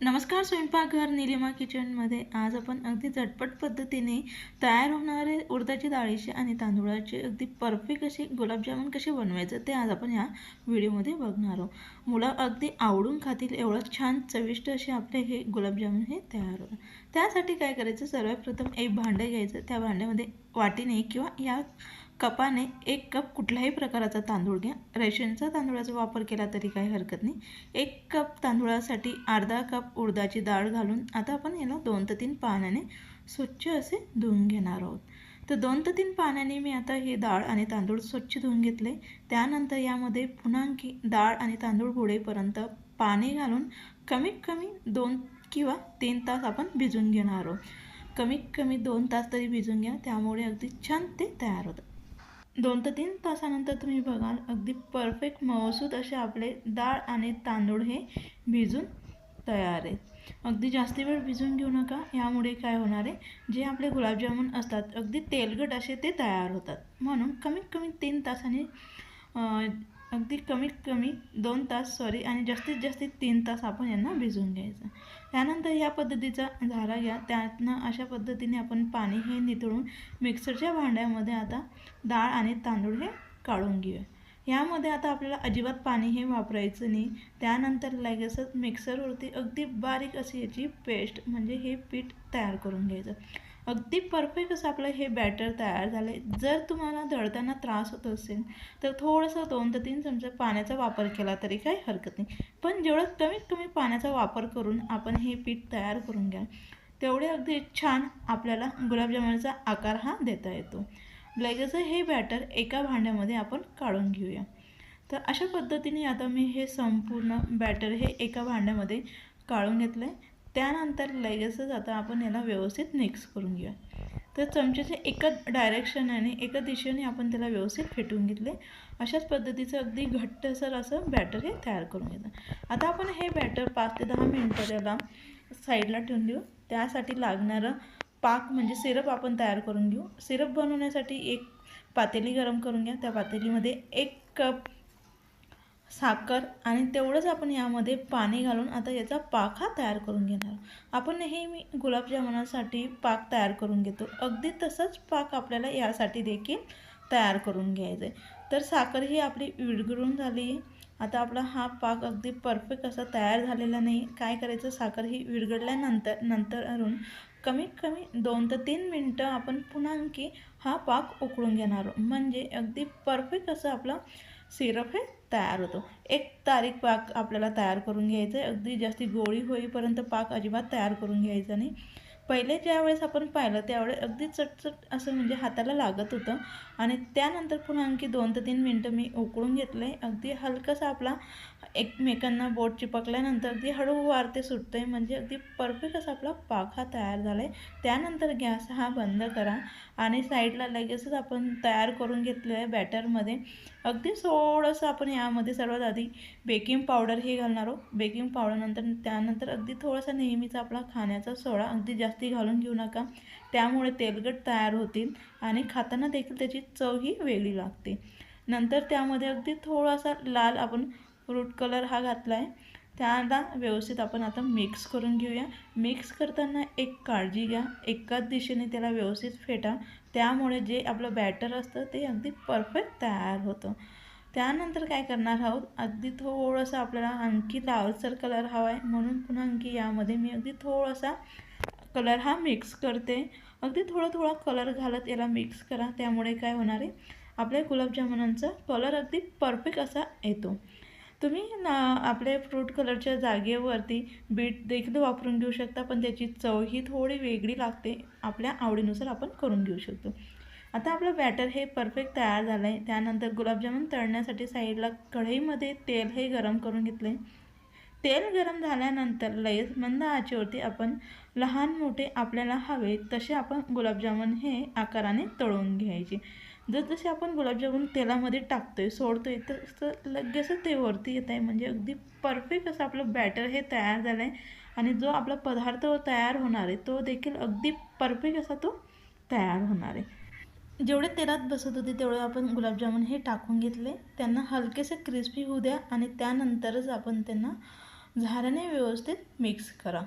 नमस्कार स्वयंपाकघर निलिमा किचनमध्ये आज आपण अगदी झटपट पद्धतीने तयार होणारे उडदाची डाळीचे आणि तांदूळाचे अगदी परफेक्ट असे गुलाबजामुन कसे बनवायचं ते आज आपण या व्हिडिओमध्ये बघणार आहोत. मुलं अगदी आवडून खातील एवढं छान चविष्ट असे आपले हे गुलाबजामुन हे तयार होतात. त्यासाठी काय करायचं? सर्वात प्रथम एक भांडं घ्यायचं. त्या भांड्यामध्ये वाटीने किंवा या कपाने एक कप कुठल्याही प्रकाराचा तांदूळ घ्या. रेशनचा तांदूळाचा वापर केला तरी काही हरकत नाही. एक कप तांदूळासाठी अर्धा कप उडदाची डाळ घालून आता आपण याला दोन ते तीन पाण्याने स्वच्छ असे धुवून घेणार आहोत. तर दोन ते तीन पाण्याने मी आता हे डाळ आणि तांदूळ स्वच्छ धुवून घेतले. त्यानंतर यामध्ये पुन्हा आणखी डाळ आणि तांदूळ बुडेपर्यंत पाणी घालून कमीत कमी दोन किंवा तीन तास आपण भिजून घेणार आहोत. कमीत कमी दोन तास तरी भिजून घ्या. त्यामुळे अगदी छान ते तयार होतं. दोन ते तीन तासानंतर तुम्ही बघाल अगदी परफेक्ट मऊसूत असे आपले डाळ आणि तांदूळ हे भिजून तयार आहेत. अगदी जास्त वेळ भिजून घेऊ नका यामुळे काय होणार आहे? जे आपले गुलाबजामुन असतात अगदी तेलगट असे ते तयार होतात. म्हणून कमीत कमी तीन तासाने अगदी कमीत कमी दोन तास सॉरी आणि जास्तीत जास्त तीन तास आपण यांना भिजवून घ्यायचं. त्यानंतर ह्या पद्धतीचा झारा घ्या. त्यातनं अशा पद्धतीने आपण पाणी हे नितळून मिक्सरच्या भांड्यामध्ये आता डाळ आणि तांदूळ हे काढून घेऊया. यामध्ये आता आपल्याला अजिबात पाणी हे वापरायचं नाही. त्यानंतर लगेचच मिक्सरवरती अगदी बारीक अशी याची पेस्ट म्हणजे हे पीठ तयार करून घ्यायचं. अगदी परफेक्ट असं आपलं हे बॅटर तयार झालं. आहे जर तुम्हाला दळताना त्रास होत असेल तर थोडंसं दोन ते तीन चमचे पाण्याचा वापर केला तरी काही हरकत नाही. पण जेवढं कमीत कमी पाण्याचा वापर करून आपण हे पीठ तयार करून घ्या तेवढे अगदी छान आपल्याला गुलाबजामुनचा आकार हा देता येतो. लगेच हे बॅटर एका भांड्यामध्ये आपण काढून घेऊया. तर अशा पद्धतीने आता मी हे संपूर्ण बॅटर हे एका भांड्यामध्ये काढून घेतलं आहे त्यानंतर लगेचच आता आपण याला व्यवस्थित मिक्स करून घेऊया. तर चमच्याच्या एका डायरेक्शनाने एका दिशेने आपण त्याला व्यवस्थित फेटून घेतले. अशाच पद्धतीचं अगदी घट्टसर असं बॅटर हे तयार करून घेतलं. आता आपण हे बॅटर पाच ते दहा मिनटं त्याला साईडला ठेवून देऊ. त्यासाठी लागणारं पाक म्हणजे सिरप आपण तयार करून घेऊ. सिरप बनवण्यासाठी एक पातेली गरम करून घ्या. त्या पातेलीमध्ये एक कप साखर आणि तेवढंच आपण यामध्ये पाणी घालून आता याचा पाक हा तयार करून घेणार. आपण नेहमी गुलाबजामुनासाठी पाक तयार करून घेतो. अगदी तसंच पाक आपल्याला यासाठी देखील तयार करून घ्यायचं आहे तर साखर ही आपली विरघळून झाली. आता आपला हा पाक अगदी परफेक्ट असा तयार झालेला नाही. काय करायचं? साखर ही विरघळल्यानंतर नंतर अरून कमीत कमी दोन ते तीन मिनटं आपण पुन्हा आणखी हा पाक उकळून घेणार. म्हणजे अगदी परफेक्ट असं आपला सिरप हे तयार होतो. एक तारीख पाक आपल्याला तयार करून घ्यायचं आहे अगदी जास्ती गोळी होईपर्यंत पाक अजिबात तयार करून घ्यायचा नाही. पहिले ज्यावेळेस आपण पाहिलं त्यावेळेस अगदी चटचट असं म्हणजे हाताला लागत होतं. आणि त्यानंतर पुन्हा आणखी दोन ते तीन मिनटं मी उकळून घेतलं. आहे अगदी हलकंसं आपला एकमेकांना बोट चिपकल्यानंतर अगदी हळूवार ते सुटतं आहे म्हणजे अगदी परफेक्ट असा आपला पाक हा तयार झाला आहे त्यानंतर गॅस हा बंद करा. आणि साईडला लगेचच आपण तयार करून घेतलं आहे बॅटरमध्ये अगदी थोडंसं आपण यामध्ये सर्वात आधी बेकिंग पावडर हे घालणार आहोत. बेकिंग पावडरनंतर त्यानंतर अगदी थोडासा नेहमीचा आपला खाण्याचा सोडा अगदी जास्त घालून घेऊ नका. त्यामुळे तेलगट तयार होतील आणि खाताना देखील त्याची चव ही वेगळी लागते. नंतर त्यामध्ये अगदी थोडासा लाल आपण फ्रूट कलर हा घातला आहे त्याला व्यवस्थित आपण आता मिक्स करून घेऊया. मिक्स करताना एक काळजी घ्या. एकाच दिशेने त्याला व्यवस्थित फेटा. त्यामुळे जे आपलं बॅटर असतं ते अगदी परफेक्ट तयार होतं. त्यानंतर काय करणार आहोत? अगदी थोडंसं आपल्याला आणखी लालसर कलर हवा आहे म्हणून पुन्हा आणखी यामध्ये मी अगदी थोडासा कलर हा मिक्स करते. अगदी थोडा थोडा कलर घालत याला मिक्स करा. त्यामुळे काय होणार आहे? आपल्या गुलाबजामुनांचा कलर अगदी परफेक्ट असा येतो. तुम्ही ना आपल्या फ्रूट कलरच्या जागेवरती बीट देखील वापरून घेऊ शकता पण त्याची चव ही थोडी वेगळी लागते. आपल्या आवडीनुसार आपण करून घेऊ शकतो. आता आपलं बॅटर हे परफेक्ट तयार झालं आहे त्यानंतर गुलाबजामुन तळण्यासाठी साईडला कढईमध्ये तेल हे गरम करून घेतलं आहे तेल गरम झाल्यानंतर लगेच मंद आचेवरती आपण लहान मोठे आपल्याला हवे तसे आपण गुलाबजामुन हे आकाराने तळून घ्यायचे. जर जसे आपण गुलाबजामुन तेलामध्ये टाकतो आहे सोडतो आहे तसं लगेचच ते वरती येत आहे. म्हणजे अगदी परफेक्ट असं आपलं बॅटर हे तयार झालं आहे आणि जो आपला पदार्थ तयार होणार आहे तो देखील अगदी परफेक्ट असा तो तयार होणार आहे. जेवढे तेलात बसत होते तेवढे आपण गुलाबजामुन हे टाकून घेतले. त्यांना हलकेसे क्रिस्पी होऊ द्या आणि त्यानंतरच आपण त्यांना झाऱ्याने व्यवस्थित मिक्स करा.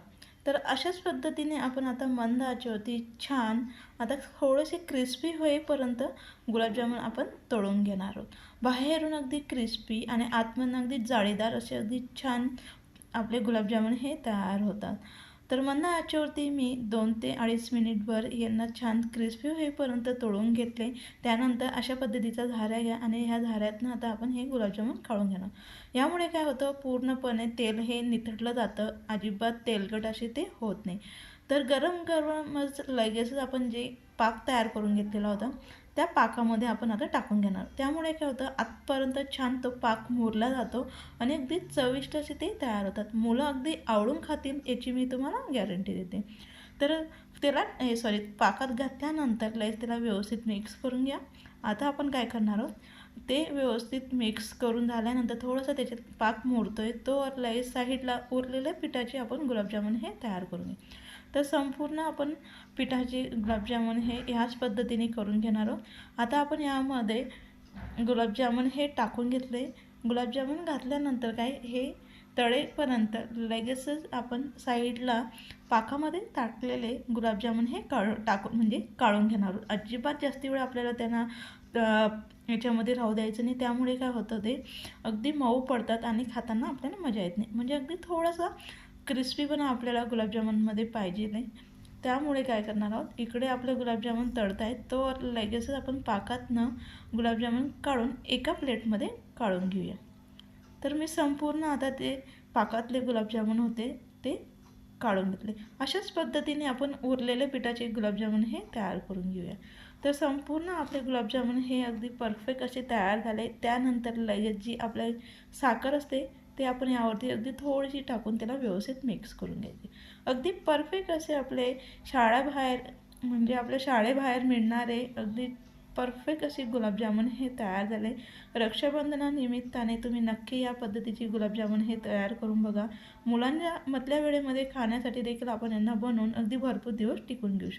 तर अशाच पद्धतीने आपण आता मंद आचेवरती छान आता थोडेसे क्रिस्पी होईपर्यंत गुलाबजामुन आपण तळून घेणार आहोत. बाहेरून अगदी क्रिस्पी आणि आतमधून अगदी जाळीदार असे अगदी छान आपले गुलाबजामुन हे तयार होतात. तर मन्ना आचेवरती मी दोन ते अडीच मिनिटभर यांना छान क्रिस्पी होईपर्यंत तळून घेतले. त्यानंतर अशा पद्धतीचा झाऱ्या घ्या आणि ह्या झाऱ्यातनं आता आपण हे गुलाबजामुन काढून घेणार. यामुळे काय होतं? पूर्णपणे तेल हे निथटलं जातं. अजिबात तेलकट असे ते होत नाही. तर गरम गरमच लगेचच आपण जे पाक तयार करून घेतलेला होता त्या पाकामध्ये आपण आता टाकून घेणार. त्यामुळे काय होतं आतपर्यंत छान तो पाक मुरला जातो आणि अगदी चविष्ट असे ते तयार होतात. मुलं अगदी आवडून खातील याची मी तुम्हाला गॅरंटी देते. तर त्याला हे सॉरी पाकात घातल्यानंतर लगेच त्याला व्यवस्थित मिक्स करून घ्या. आता आपण काय करणार आहोत ते व्यवस्थित मिक्स करून झाल्यानंतर थोडंसं त्याच्यात पाक मोडतो आहे तो लगेच साईडला उरलेल्या पिठाचे आपण गुलाबजामुन हे तयार करून घेऊ तर संपूर्ण आपण पिठाचे गुलाबजामुन हे ह्याच पद्धतीने करून घेणार आहोत. आता आपण यामध्ये गुलाबजामुन हे टाकून घेतले. गुलाबजामुन घातल्यानंतर काय हे तळेपर्यंत लगेचच आपण साईडला पाकामध्ये टाकलेले गुलाबजामुन हे काढ टाकून म्हणजे काढून घेणार आहोत. अजिबात जास्त वेळ आपल्याला त्यांना याच्यामध्ये राहू द्यायचं नाही. त्यामुळे काय होतं ते अगदी मऊ पडतात आणि खाताना आपल्याला मजा येत नाही. म्हणजे अगदी थोडंसं क्रिस्पी पण आपल्याला गुलाबजामुनमध्ये पाहिजे नाही. त्यामुळे काय करणार आहोत? इकडे आपलं गुलाबजामुन तळत आहेत तो लगेचच आपण पाकातनं गुलाबजामुन काढून एका प्लेटमध्ये काढून घेऊया. तर मी संपूर्ण आता ते पाकातले गुलाबजामुन होते ते काढून घेतले. अशाच पद्धतीने आपण उरलेले पिठाचे गुलाबजामुन हे तयार करून घेऊया. तर संपूर्ण आपले गुलाबजामुन हे अगदी परफेक्ट असे तयार झाले. त्यानंतर लगेच जी आपल्या साखर असते ते आपण यावरती अगदी थोडीशी टाकून त्याला व्यवस्थित मिक्स करून घ्यायचे. अगदी परफेक्ट असे आपले शाळाबाहेर म्हणजे आपल्या शाळेबाहेर मिळणारे अगदी परफेक्ट असे गुलाबजामुन हे तयार झाले. रक्षाबंधनानिमित्ताने तुम्ही नक्की या पद्धतीची गुलाबजामुन हे तयार करून बघा. मुलांच्या मधल्या वेळेमध्ये खाण्यासाठी देखील आपण यांना बनवून अगदी भरपूर दिवस टिकून घेऊ शकतो.